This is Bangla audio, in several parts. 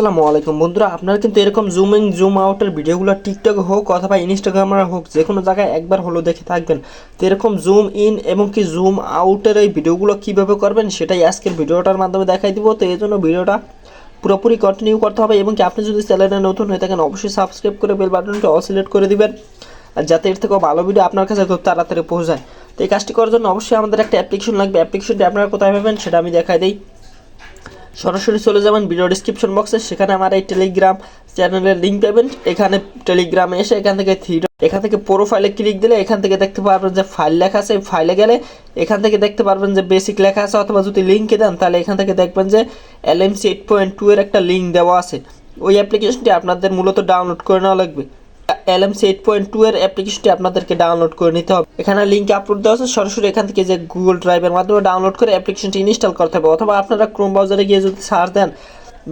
আসসালামু আলাইকুম। বন্ধুরা, আপনারা কিন্তু এরকম জুম ইন জুম আউটের ভিডিওগুলো টিকটকে হোক অথবা ইনস্টাগ্রামে হোক যে কোনো জায়গায় একবার হলো দেখে থাকবেন। তো এরকম জুম ইন এবং কি জুম আউটের এই ভিডিওগুলো কীভাবে করবেন, সেটাই আজকের ভিডিওটার মাধ্যমে দেখাই দিব। তো এই জন্য ভিডিওটা পুরোপুরি কন্টিনিউ করতে হবে এবং কি আপনি যদি চ্যানেলে নতুন হয়ে থাকেন, অবশ্যই সাবস্ক্রাইব করে বেল বাটনটা অল সিলেক্ট করে দিবেন, আর যাতে এর থেকেও ভালো ভিডিও আপনার কাছে খুব তাড়াতাড়ি পৌঁছায়। তো এই কাজটি করার জন্য অবশ্যই আমাদের একটা অ্যাপ্লিকেশন লাগবে। অ্যাপ্লিকেশনটি আপনারা কোথায় পাবেন, সেটা আমি দেখাই দিই। সরাসরি চলে যাবেন ভিডিও ডিসক্রিপশন বক্সে সেখানে আমার এই টেলিগ্রাম চ্যানেলের লিঙ্ক পাবেন। এখানে টেলিগ্রামে এসে এখান থেকে থ্রি এখান থেকে প্রোফাইলে ক্লিক দিলে এখান থেকে দেখতে পারবেন যে ফাইল লেখা আছে। ফাইলে গেলে এখান থেকে দেখতে পারবেন যে বেসিক লেখা আছে অথবা যদি লিঙ্কে দেন, তাহলে এখান থেকে দেখবেন যে এলএমসি এইট পয়েন্ট টু এর একটা লিঙ্ক দেওয়া আছে। ওই অ্যাপ্লিকেশনটি আপনাদের মূলত ডাউনলোড করে নেওয়া লাগবে। এলএমসি এইট পয়েন্ট টু এর অ্যাপ্লিকেশনটি আপনাদেরকে ডাউনলোড করে নিতে হবে। এখানে লিঙ্ক আপলোড দেওয়া আছে, সরাসরি এখান থেকে যে গুগল ড্রাইভের মাধ্যমে ডাউনলোড করে অ্যাপ্লিকেশনটি ইনস্টল করতে হবে। অথবা আপনারা ক্রোম ব্রাউজারে গিয়ে যদি সার্চ দেন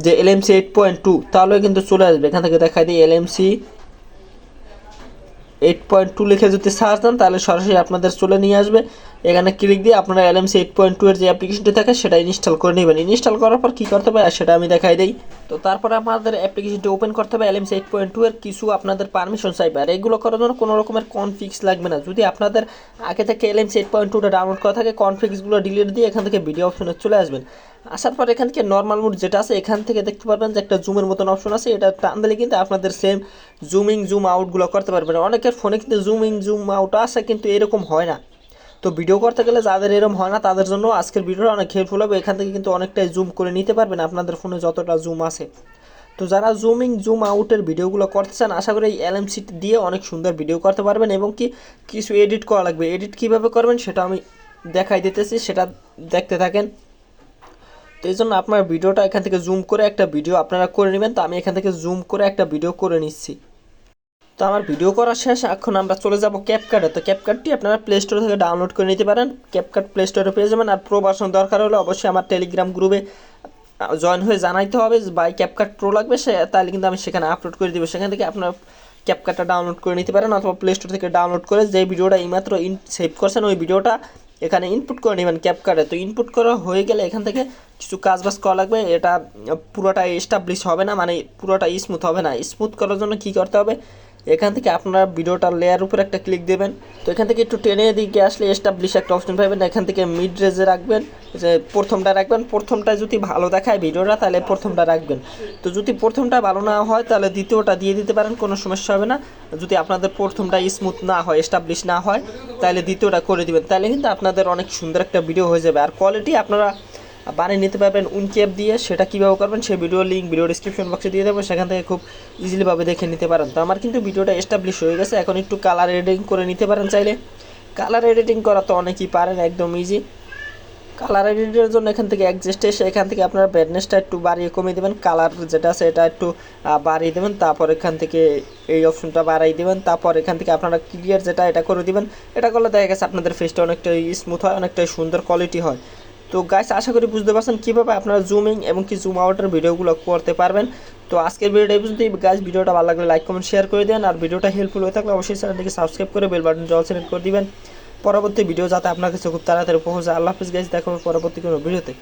যে এলএমসি এইট পয়েন্ট টু তাহলে কিন্তু চলে আসবে। এখান থেকে দেখাই দিই এলএমসি এইট পয়েন্ট টু লিখে যদি সার্চ দেন, তাহলে সরাসরি আপনাদের চলে নিয়ে আসবে। এখানে ক্লিক দিয়ে আপনারা এলএমসি এইট পয়েন্ট টু এর যে অ্যাপ্লিকেশনটি থাকে, সেটা ইনস্টল করে নেবেন। ইনস্টল করার পর কী করতে হবে? সেটা আমি দেখাই দিই। তো তারপরে আমাদের অ্যাপ্লিকেশনটি ওপেন করতে হবে। এলএমসি এইট পয়েন্ট টু এর কিছু আপনাদের পারমিশন চাইবে আর এগুলো করার জন্য কোনো রকমের কনফিক্স লাগবে না। যদি আপনাদের আগে থেকে এলএমসি এইট পয়েন্ট টুটা ডাউনলোড করা থাকে কনফিক্সগুলো ডিলিট দিয়ে এখান থেকে ভিডিও অপশনে চলে আসবেন। আসার পর এখান থেকে নর্মাল মোড যেটা আছে, এখান থেকে দেখতে পারবেন যে একটা জুমের মতন অপশন আছে। এটা টান দিলে কিন্তু আপনাদের সেম জুমিং জুম আউটগুলো করতে পারবেন। অনেকের ফোনে কিন্তু জুমিং জুম আউট আছে, কিন্তু এরকম হয় না। তো ভিডিও করতে গেলে যাদের এরকম হয় না, তাদের জন্য আজকের ভিডিওটা অনেক হেল্পফুল হবে। এখান থেকে কিন্তু অনেকটাই জুম করে নিতে পারবেন আপনাদের ফোনে যতটা জুম আছে। তো যারা জুমিং জুম আউটের ভিডিওগুলো করতে চান, আশা করি এই এলএমসি দিয়ে অনেক সুন্দর ভিডিও করতে পারবেন এবং কি কিছু এডিট করা লাগবে। এডিট কীভাবে করবেন সেটা আমি দেখাই দিতেছি, সেটা দেখতে থাকেন। তো এই জন্য আপনার ভিডিওটা এখান থেকে জুম করে একটা ভিডিও আপনারা করে নেবেন। তো আমি এখান থেকে জুম করে একটা ভিডিও করে নিচ্ছি। তো আমার ভিডিও করা শেষ, এখন আমরা চলে যাব ক্যাপকার্টে তো ক্যাপকার্টটি আপনারা প্লে স্টোর থেকে ডাউনলোড করে নিতে পারেন। ক্যাপকার্ট প্লে স্টোরে পেয়ে যাবেন। আর প্রো ভার্সন দরকার হলে অবশ্যই আমার টেলিগ্রাম গ্রুপে জয়েন হয়ে জানাইতে হবে বাই ক্যাপকার্ট প্রো লাগবে, সে তাহলে কিন্তু আমি সেখানে আপলোড করে দেবো। সেখান থেকে আপনার ক্যাপকার্টটা ডাউনলোড করে নিতে পারেন অথবা প্লে স্টোর থেকে ডাউনলোড করে যে ভিডিওটা এইমাত্র ইন সেভ করছেন, ওই ভিডিওটা এখানে ইনপুট করে নেবেন ক্যাপকার্টে তো ইনপুট করা হয়ে গেলে এখান থেকে কিছু কাজ বাজ করা লাগবে। এটা পুরোটা এস্টাবলিশ হবে না মানে পুরোটা স্মুথ হবে না। স্মুথ করার জন্য কী করতে হবে? এখান থেকে আপনারা ভিডিওটার লেয়ার উপর একটা ক্লিক দেবেন। তো এখান থেকে একটু টেনে দিকে আসলে এস্টাবলিশ একটা অপশন পাবেন। এখান থেকে মিড রেজে রাখবেন। যে প্রথমটা রাখবেন। প্রথমটা যদি ভালো দেখায় ভিডিওটা, তাহলে প্রথমটা রাখবেন। তো যদি প্রথমটা ভালো না হয়, তাহলে দ্বিতীয়টা দিয়ে দিতে পারেন। কোনো সমস্যা হবে না। যদি আপনাদের প্রথমটা স্মুথ না হয় এস্টাবলিশ না হয়, তাহলে দ্বিতীয়টা করে দিবেন। তাহলে কিন্তু আপনাদের অনেক সুন্দর একটা ভিডিও হয়ে যাবে। আর কোয়ালিটি আপনারা বানিয়ে নিতে পারবেন উনক্যাপ দিয়ে। সেটা কীভাবে করবেন সেই ভিডিও লিঙ্ক ভিডিও ডিসক্রিপশন বক্সে দিয়ে দেবো। সেখান থেকে খুব ইজিলিভাবে দেখে নিতে পারেন। তো আমার কিন্তু ভিডিওটা এস্টাবলিশ হয়ে গেছে। এখন একটু কালার এডিটিং করে নিতে পারেন চাইলে। কালার এডিটিং করা তো অনেকেই পারেন, একদম ইজি কালার এডিটের জন্য এখান থেকে অ্যাডজাস্ট এসে এখান থেকে আপনারা ব্রাইটনেসটা একটু বাড়িয়ে কমিয়ে দেবেন। কালার যেটা আছে এটা একটু বাড়িয়ে দেবেন। তারপর এখান থেকে এই অপশনটা বাড়াই দেবেন। তারপর এখান থেকে আপনারা ক্লিয়ার যেটা, এটা করে দিবেন। এটা করলে দেখা গেছে আপনাদের ফেসটা অনেকটাই স্মুথ হয়, অনেকটাই সুন্দর কোয়ালিটি হয়। তো গাইস আশা করি বুঝতে পারছেন কীভাবে আপনারা জুমিং এবং কি জুম আউটের ভিডিওগুলো করতে পারবেন। তো আজকের ভিডিওটা এই পর্যন্তই। গাইস ভিডিওটা ভালো লাগলে লাইক কমেন্ট শেয়ার করে দেন। আর ভিডিওটা হেল্পফুল হয়ে থাকলে অবশ্যই চ্যানেলটিকে সাবস্ক্রাইব করে বেল বাটন জল সিলেক্ট করে দিবেন। পরবর্তী ভিডিও যাতে আপনার কাছে খুব তাড়াতাড়ি পৌঁছে আল্লাহ হাফিজ গাইস দেখা হবে পরবর্তী কোনো ভিডিওতে